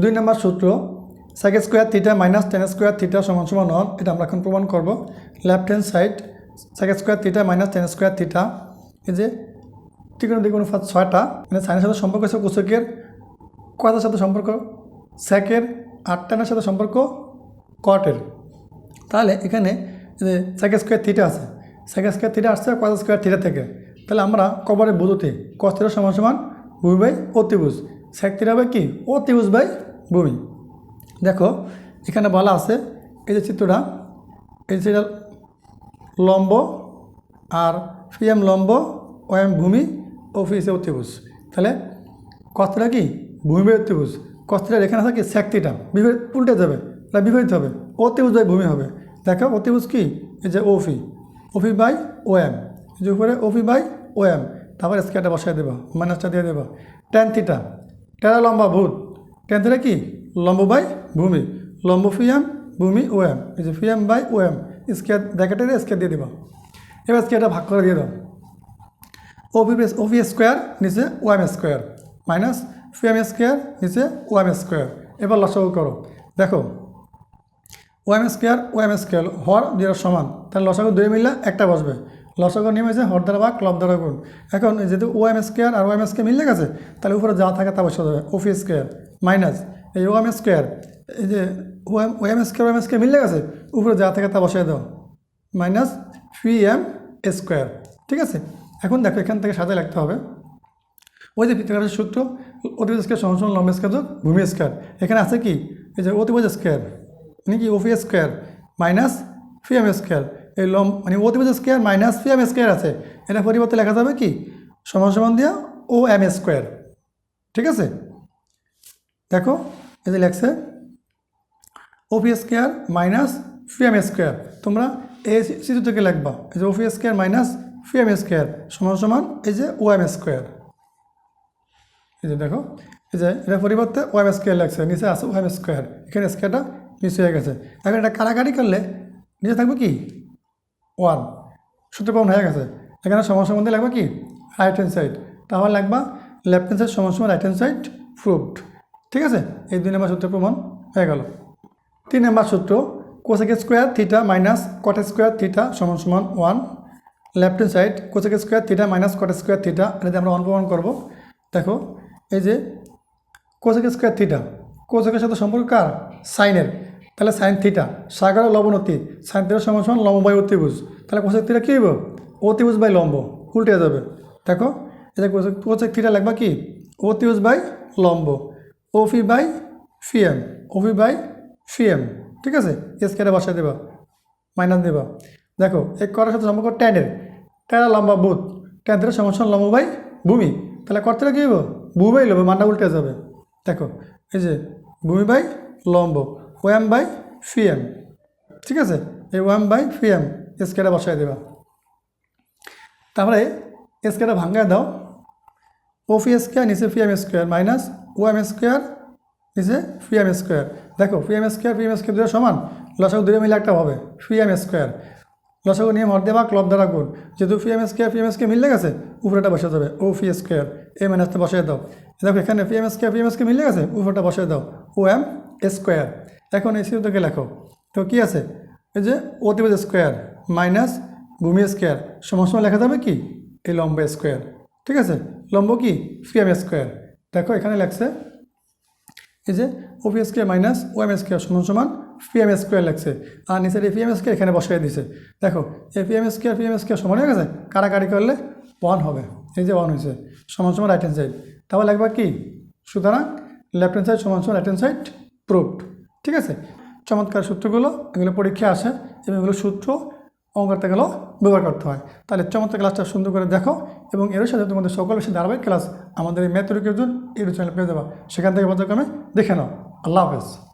দুই নম্বর সূত্র sec square theta minus tan square theta সমান সমান নন এটা আমরা এখন প্রমাণ করব। Left hand side sec square theta minus tan square theta এই যে ত্রিকোণ দ্বিগুণ অনুপাত ছয়টা মানে সাইনের সাথে সম্পর্ক আছে কোষকের কয়টার সাথে সম্পর্ক স্যাকের আর টেনের সাথে সম্পর্ক কটের তাহলে এখানে যে সেক স্কোয়ার থিটা আছে সেক স্কোয়ার থিটা আসছে কত স্কোয়ার থিটা থেকে। তাহলে আমরা কবরে বুঝতে কস থিটা সমান সমান ভূমি বাই অতিভুজ। সেক থিটা বাই কি? অতিভুজ বাই ভূমি। দেখো, এখানে বলা আছে, এই যে চিত্রটা, এই যে লম্ব আর ফিএম লম্ব ও এম ভূমি ও ফি হচ্ছে অতিভুজ তাহলে কস্তটা কি? ভূমি বাই অতিভুজ কস্তটা এখানে আছে কি? শক্তিটা। বিপরীত উল্টে যাবে তাহলে বিপরীত হবে। অতিভুজ বাই ভূমি হবে। দেখো অতিভুজ কি? এই যে ওফি ওফি বাই ও এম যে উপরে ওফি বাই ও এম তারপর স্কেয়ারটা বসাই দেবো মাইনাসটা দিয়ে দেবো। টেন থিটা টেরা লম্বা ভূত। থিটা কি? লম্ব বাই ভূমি। লম্ব ফিএম ভূমি ও এম এই যে PM by O M square ব্র্যাকেটে দিয়ে স্কেয়ার দিয়ে দেবো। এবার স্কেয়ারটা ভাগ করে দিয়ে দাও। ওপি ওপি স্কোয়ার নিচে OM square, minus PM square নিচে ওএম স্কোয়ার। এবার লসাগু করো। দেখো ওএম স্কোয়ার ওএম স্কোয়ার হর দুই সমান। তাহলে লসাগু দুই মিললে একটা বসবে। লসাগু নেমেছে হর দ্বারা বা ক্লব দ্বারা গুণ। এখন যেহেতু ওএম স্কোয়ার আর ওএম স্কোয়ার মিললে গেছে তাহলে উপরে যা থাকে তা বসে যাবে ওপি স্কোয়ার মাইনাস এই ওএম স্কোয়ার এই যে OM OM square OM square মিললে গেছে উপরে যা থাকে তা বসিয়ে দাও। মাইনাস ফি এম স্কোয়ার ঠিক আছে? এখন দেখো এখান থেকে সাথে লিখতে হবে। ওই যে পিথাগোরাসের সূত্র, অতিভুজ স্কোয়ার সমান লম্ব স্কোয়ার ভূমি স্কোয়ার এখানে আছে কি? এই যে অতিভুজ স্কোয়ার মানে কি OP square minus PM square এই লম মানে ও অতিভুজ স্কোয়ার মাইনাস ফিএম স্কোয়ার আছে। এটা পরিবর্তে লেখা যাবে কি? সমান সমান দিয়া ও এম স্কোয়ার ঠিক আছে? দেখো, এই যে লেখছে OP square minus PM square তোমরা এই চিত্র থেকে লিখবা, এই যে OP square minus PM square সমান সমান এই যে ও এম স্কোয়ার এই যে দেখো, এই যে এটা পরিবর্তে ও এম স্কোয়ার লাগছে নিচে আছে ও এম স্কোয়ার এখানে স্কোয়ারটা মিস হয়ে গেছে। এখন এটা কারাকারি করলে নিচে থাকবে কি? ওয়ান। সূত্র প্রমাণ হয়ে গেছে। এখানে সমান সম্বন্ধে লাগবে কি? রাইট হ্যান্ড সাইড তাহলে লাগবা লেফট হ্যান্ড সাইড সমান রাইট হ্যান্ড সাইড প্রুভড ঠিক আছে? এই দুই নম্বর সূত্র প্রমাণ হয়ে গেল। তিন নম্বর সূত্র cosec square theta minus cot square theta সমান সমান one left hand side cosec square theta minus cot square theta এটাতে আমরা ওয়ান প্রমাণ করব। দেখো, এই যে কোসেক স্কোয়ার থিটা কোসেকের সাথে সম্পর্ক কার? সাইনের তাহলে সাইন থিটা সাগরের লবণতি সাইন থিটার সমান সমান লম্ব বাই অতিভুজ। তাহলে কোসেক থিটা কী হইব? অতিভুজ বাই লম্ব, উল্টে যাবে। দেখো কোসেক কোসেক থিটা লাগবা কি? অতিভুজ বাই লম্ব OP by PM OP by PM ঠিক আছে? স্কেয়ারে বসায় দেবা মাইনাস দেবা। দেখো, এক করার সাথে সম্পর্ক ট্যানের ট্যানা লম্বা বুথ ট্যান থেকে সমস্যা লম্ব বাই ভূমি। তাহলে করতে কী হইব? ভূমি বাই লম্ব, মানটা উল্টে যাবে। দেখো, এই যে ভূমি বাই লম্ব ওএম বাই ফিএম ঠিক আছে? এই ওএম বাই ফিএম স্কেয়ারে বসায় দেবা। তারপরে স্কেয়ারে ভাঙ্গায় দাও। ও ফি স্কোয়ার, নিচে P M square, minus O M square, নিচে ফি এম স্কোয়ার। দেখো P M square P M square দুটো সমান, লসাগু দুটো মিলে একটা হবে ফি এম স্কোয়ার। লসাগু নিয়ে মর দেবা ক্লব দ্বারা গুণ। যেহেতু P M square P M square মিলে গেছে উপরেটা বসে যাবে ও ফি স্কোয়ার। এ মাইনাসটা বসিয়ে দাও। দেখো, এখানে P M square P M square মিলে গেছে, উপরেটা বসিয়ে দাও, ও এম স্কোয়ার। এখন এই সিউটাকে লেখো। তো কী আছে? এই যে অতিবেদ স্কোয়ার মাইনাস ভূমি স্কোয়ার সময় লেখা যাবে কি? এই লম্ব স্কোয়ার। ঠিক আছে? লম্ব কি? PM square. দেখো এখানে লেখছে, এই যে OP square minus O OM square সমান সমান পিএম স্কোয়ার লাগছে আর নিচের এই পিএম স্কোয়ার এখানে বসাই দিছে। দেখো, এই পিএম স্কোয়ার পিএম স্কোয়ার সমান হয়ে গেছে? কারাকারি করলে ওয়ান হবে। এই যে ওয়ান হয়েছে, সমান সমান রাইট হ্যান্ড সাইড তাহলে লাগবে কি? সুতরাং লেফট হ্যান্ড সাইড সমান সমান রাইট হ্যান্ড সাইড প্রুভড ঠিক আছে? চমৎকার সূত্রগুলো, এগুলো পরীক্ষায় আসে এবং এগুলো সূত্র অঙ্ক গেলেও ব্যবহার করতে হয়। তাহলে চমৎকার ক্লাসটা সুন্দর করে দেখো এবং এর সাথে তোমাদের সকল বেশি ধারাবাহিক ক্লাস আমাদের এই ম্যাথ ইউটিউব চ্যানেল পেয়ে যাব। সেখান থেকে পর্যায়ক্রমে দেখে নাও। আল্লাহ হাফেজ।